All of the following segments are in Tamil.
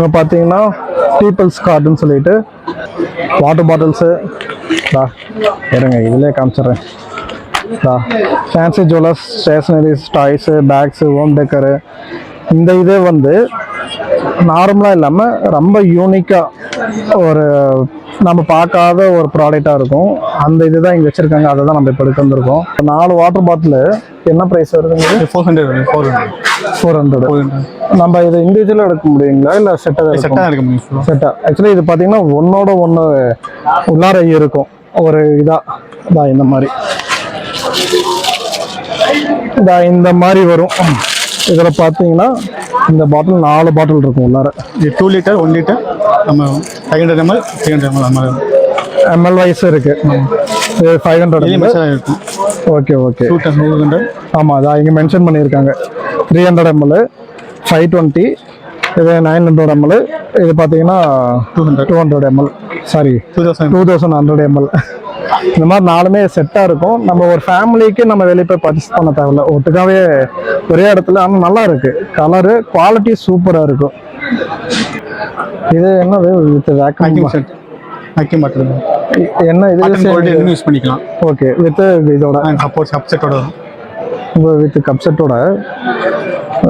இப்போ பார்த்தீங்கன்னா பீப்புள்ஸ் கார்டுன்னு சொல்லிட்டு வாட்டர் பாட்டில்ஸு டா இருங்க இதிலே காமிச்சிடுறேன். டா fancy jewellers stationeries toys bags home decor இந்த இதே வந்து நார்மலாக இல்லாமல் ரொம்ப யூனிக்காக ஒரு நம்ம பார்க்காத ஒரு ப்ராடக்டாக இருக்கும். அந்த இது தான் இங்கே வச்சுருக்காங்க. அதை தான் நம்ம இப்போ எடுக்க நாலு வாட்டர் பாட்டிலு என்ன ப்ரைஸ் வருதுங்க four hundred four hundred four hundred நம்ம இதை இண்டிவிஜுவலாக எடுக்க முடியுங்களா? இல்லை செட்டாக செட்டாக இருக்க முடியும் செட்டா ஆக்சுவலி இது பார்த்தீங்கன்னா ஒன்னோட ஒன்று உள்ளார இருக்கும். ஒரு இதாக இதா இந்த மாதிரி. இந்த மாதிரி வரும். இதில் பார்த்தீங்கன்னா இந்த பாட்டில் நாலு பாட்டில் இருக்கும் உள்ளார. டூ லிட்டர் ஒன் லிட்டர் நம்ம five hundred ml three hundred ml ml wise இருக்கு. இது ஃபைவ் ஹண்ட்ரட் இருக்கும். Okay okay two ten hundred ஆமாம் அதான் இங்கே மென்ஷன் பண்ணியிருக்காங்க three hundred ml five twenty இது நைன் ஹண்ட்ரட் எம்எல் இது பார்த்தீங்கன்னா two hundred two hundred ml sorry two thousand two thousand hundred ml இந்த மாதிரி நாலுமே செட்டாக இருக்கும். நம்ம ஒரு ஃபேமிலிக்கு நம்ம வெளியே போய் பர்ச்சேஸ் பண்ண தேவையில்ல. ஒட்டுக்காவே ஒரே இடத்துல ஆனால் நல்லா இருக்கு. கலரு குவாலிட்டி சூப்பராக இருக்கும். இது என்னது? With vacuum set packing bottle என்ன இது யூஸ் பண்ணிக்கலாம். ஓகே வித் இதோட? சப்போர்ட் சப்செட்டோட வித் கப் செட்டோட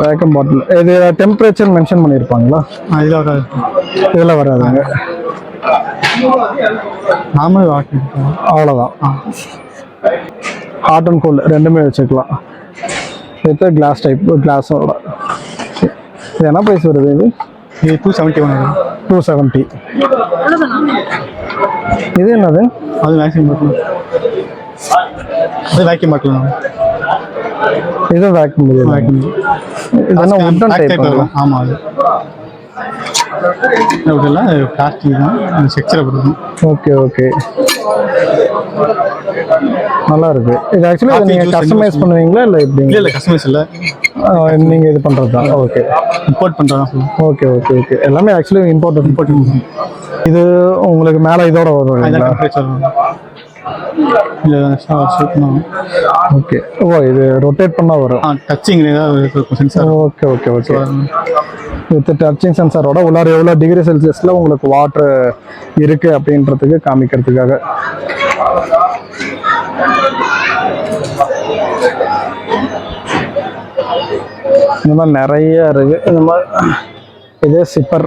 வேக்கம் பாட்டில் இது டெம்பரேச்சர் மென்ஷன் பண்ணியிருப்பாங்களா இதில் வராது. இதில் வராதுங்க. நார்மல் வாட்டர் அவ்வளோதான் ஹாட் அண்ட் கோல்டு ரெண்டுமே வச்சுக்கலாம். வித் கிளாஸ் டைப் கிளாஸோட இது என்ன ப்ரைஸ் வருது இது? இது two seventy one two seventy இது என்னது? அது வேக்சின் பாட்டில் அது வேக்யூம் பாட்டில் இது வேக்யூம் வேக்யூம் இது என்ன உட்டன் டைப் ஆமாம் அது. அப்படிலாம் பிளாஸ்டிக் தான். செக்சரை கொடுக்கும் ஓகே ஓகே நல்லா இருக்கு இது ஆக்சுவலி Coffee நீங்கள் கஸ்டமைஸ் பண்ணுவீங்களா இல்லை எப்படி? இல்லை இல்லை கஸ்டமர்ஸ் இல்லை. நீங்கள் இது பண்ணுறது தான் ஓகே இம்போர்ட் பண்ணுறதான் ஓகே ஓகே ஓகே எல்லாமே ஆக்சுவலி இம்பார்ட்டன்ட் இம்போர்ட் இது உங்களுக்கு மேலே இதோட வரும். ஓகே ஓ இது ரொட்டேட் பண்ணால் வரும். Touching sensor okay okay okay with touching சென்சாரோட உள்ளார எவ்வளோ டிகிரி செல்சியஸில் உங்களுக்கு வாட்டர் இருக்குது அப்படின்றதுக்கு காமிக்கிறதுக்காக. இந்த மாதிரி நிறைய இருக்கு. இந்த மாதிரி இது சிப்பர்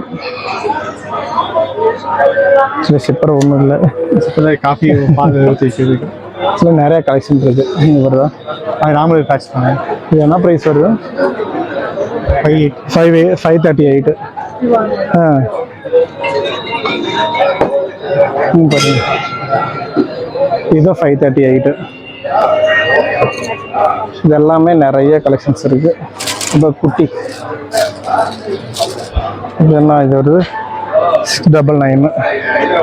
சரி சிப்பர் ஒன்றும் இல்லை. காஃபி பால் ஊற்றி வச்சுருக்கு சில நிறைய கலெக்ஷன் இருக்கு. இங்க வருதா அது நார்மல் பேட்ச் பண்ணேன் இது என்ன ப்ரைஸ் வருது? Five eight five five thirty eight ஆ. ம், பாருங்க. இது ஃபைவ் தேர்ட்டி எயிட்டு இது எல்லாமே நிறைய கலெக்ஷன்ஸ் இருக்கு. இப்போ குட்டி. இது என்ன இது வருது? சிக்ஸ் டபுள் நைனு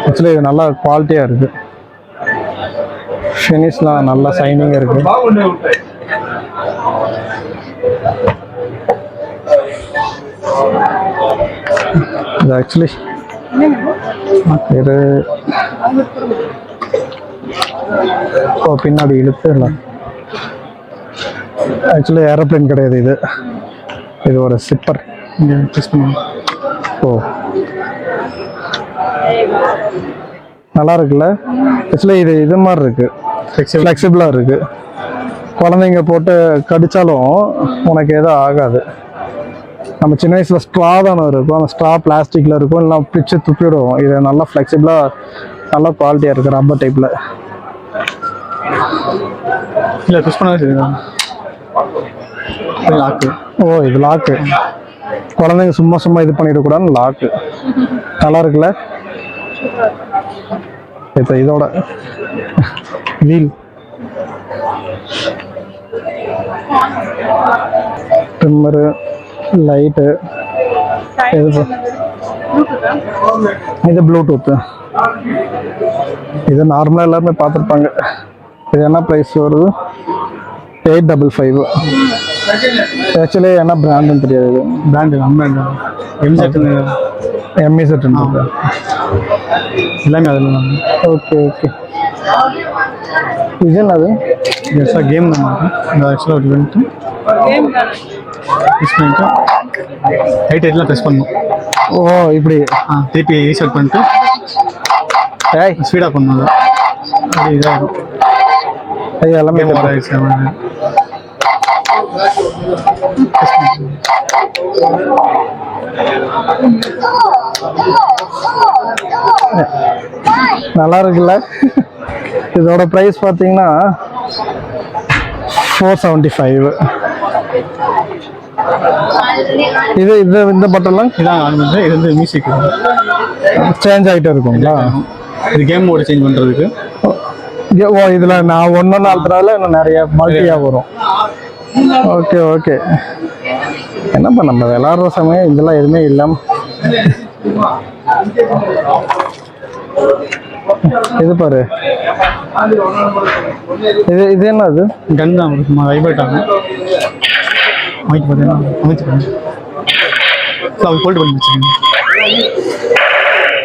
ஆக்சுவலி இது நல்லா குவாலிட்டியாக இருக்கு. ஃபினிஷ்லாம் நல்லா சைனிங்காக இருக்கு. இது ஆக்சுவலி இது ஓ பின்னாடி இழுத்து இல்லை. ஆக்சுவலி ஏரோப்ளேன் கிடையாது இது. இது ஒரு சிப்பர் இங்கே டெஸ்ட் பண்ணுவோம் ஓ. நல்லா இருக்குல்ல? ஆக்சுவலி இது இது மாதிரி இருக்கு. ஃப்ளெக்சிபிள் ஃப்ளெக்சிபிளாக இருக்கு. குழந்தைங்க போட்டு கடிச்சாலும் உனக்கு எதுவும் ஆகாது. நம்ம சின்ன வயசில் ஸ்ட்ரா தானே இருக்கும். அந்த ஸ்ட்ரா பிளாஸ்டிக்கில் இருக்கும். இல்லை பிச்சு துப்பிடுவோம் இது நல்லா ஃப்ளெக்சிபிளாக நல்ல குவாலிட்டியாக இருக்குது ரப்பர் டைப்பில் இல்லை லாக்கு ஓ இது லாக்கு குழந்தைங்க சும்மா சும்மா இது பண்ணிடக்கூடாதுன்னு லாக்கு நல்லா இருக்குல்ல? இப்போ இதோட. வீல். ட்ரிம்மரு லைட்டு இது இது ப்ளூடூத்து இது நார்மலாக எல்லாருமே பார்த்துருப்பாங்க. இது என்ன ப்ரைஸ் வருது? எயிட் டபுள் ஃபைவ் ஆக்சுவலி என்ன பிராண்டுன்னு தெரியாது. பிராண்டு நம்ம எம்செட் எம்இ செட் எல்லாமே அதில் தான். ஓகே ஓகே இது என்னது எக்ஸ்ட்ரா கேம் நம்ம. இந்த ஆக்சுவலாக ஒரு இவெண்ட்டு யூஸ் பண்ணிட்டு ரைட் ரைட்லாம் ப்ரெஸ் பண்ணணும். ஓ இப்படி. ஆ திருப்பி ரீசெட் பண்ணிட்டு ஏய். ஸ்பீடாக பண்ணணும். அதை. இதாகும் ஐயா எல்லாமே நல்லா இருக்குல்ல இதோட ப்ரைஸ் பார்த்தீங்கன்னா ஃபோர் செவன்ட்டி ஃபைவ் இது இது இந்த பட்டன்லாம் இதான் இது வந்து மியூசிக் சேஞ்ச் ஆகிட்டே இருக்குங்களா? இது கேம் மோடு சேஞ்ச் பண்ணுறதுக்கு ஓ இதில் நான் ஒன்று நாளுறதுல இன்னும் நிறைய மல்டியாக வரும். Okay okay. என்னப்பா நம்ம விளாட்ற சமயம் இதெல்லாம் எதுவுமே இல்லாம. இது பாரு. இது இது என்னது கன் தான் சும்மா வைப்ரேட் ஆகும் அமைச்சு பார்த்தீங்கன்னா அமைச்சு அது ஹோல்டு பண்ணி வச்சுக்கோங்க.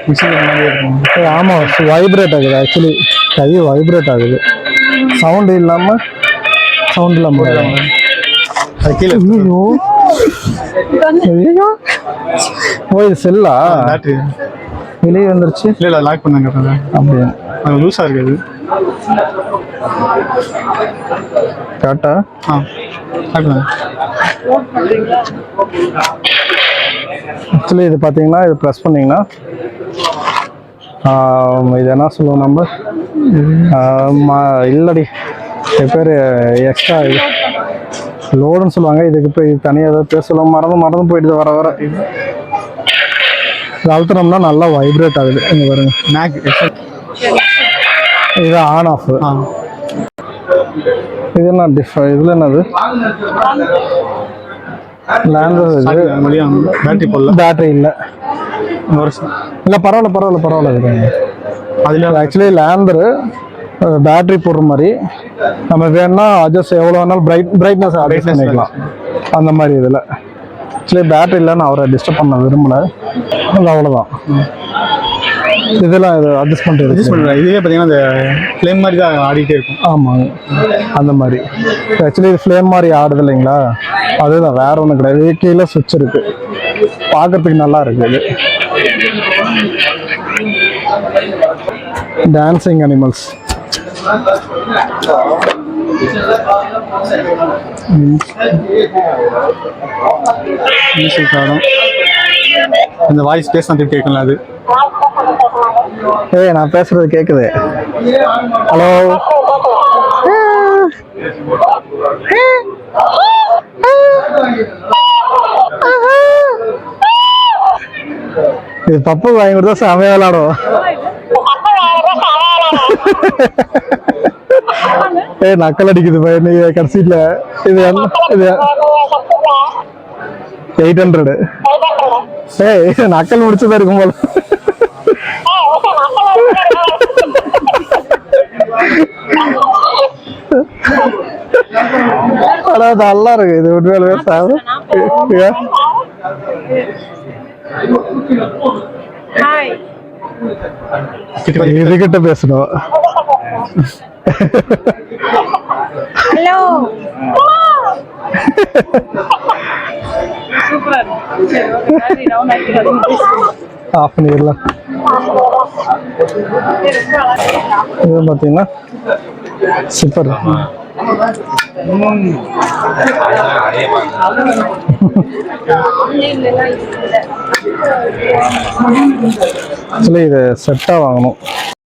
மிஷின் மாதிரியே இருக்கும். ஏய், ஆமா வைப்ரேட் ஆகுது ஆக்சுவலி கை வைப்ரேட் ஆகுது. சவுண்டு இல்லாம சவுண்ட் இல்லாம. அது கீழே ஐயோ ஐயோ ஓ இது செல்லா. பேட்டரி வெளியே வந்துருச்சு. இல்லை இல்லை லாக் பண்ணாங்க அப்படியே? அது லூஸாக இருக்குது. ஆ பண்ணாங்க ஆக்சுவலி இது பார்த்தீங்கன்னா இது ப்ரெஸ் பண்ணீங்கன்னா இது என்ன சொல்லுவோம் நம்ம? இல்லடி. பேர் எக்ஸ்ட்ரா லோடுன்னு சொல்லுவாங்க. இதுக்கு இப்போ இது தனியாக ஏதோ பேர் சொல்லுவாங்க மறந்து மறந்து போயிடுது வர வர. இது அழுத்தினோம்னா நல்லா வைப்ரேட் ஆகுது. இங்கே பாருங்க. மேக் இது ஆன் ஆஃப் இது என்ன டிஃப் இதில் என்னது? பேட்டரி போடல. பேட்டரி இல்லை. இல்லை பரவாயில்ல பரவாயில்ல பரவாயில்ல. இருக்குங்க அதில் ஆக்சுவலி லேந்தரு பேட்டரி போடுற மாதிரி. நம்ம வேணும்னா அட்ஜஸ்ட் எவ்வளோ வேணாலும் பிரைட் பிரைட்னஸ் அட்ஜஸ்ட் பண்ணிக்கலாம். அந்த மாதிரி இதில். ஆக்சுவலி பேட்டரி இல்லை நான் அவரை டிஸ்டர்ப் பண்ண விரும்பல. அது அவ்வளோதான் இதெல்லாம் இது அட்ஜஸ்ட் யூஸ் பண்ணிட்டு பண்ணுறேன் இதுவே பார்த்தீங்கன்னா அந்த ஃப்ளேம் மாதிரி தான் ஆடிட்டே இருக்கும். ஆமாங்க அந்த மாதிரி. ஆக்சுவலி இது ஃப்ளேம் மாதிரி ஆடுது இல்லைங்களா? அதுதான். வேற ஒன்றும் கிடையாது. இது கீழே சுவிட்ச் இருக்கு. பார்க்கறதுக்கு நல்லா இருக்கு இது. டான்சிங் அனிமல்ஸ் மியூசிக் ஆடும் இந்த வாய்ஸ் பேச திருப்பி கேட்கல அது. ஏய் நான் பேசுறது கேக்குது. ஹலோ. இது பப்பு வாங்கி கொடுத்தா செமையா விளாடும். ஏய் நக்கல் அடிக்குது பையன் கடைசியில் இது இது எயிட் ஹண்ட்ரடு. ஏய் நக்கல் முடிச்சதா இருக்கும் போல. ஆனா நல்லா இருக்கு. இது கிட்ட கொஞ்சம் இதுகிட்ட பேசணும். ஹலோ ஆஃப் பண்ணிடலாம் இது பார்த்தீங்கன்னா சூப்பர் ஆக்சுவலி இது செட்டாக வாங்கணும்.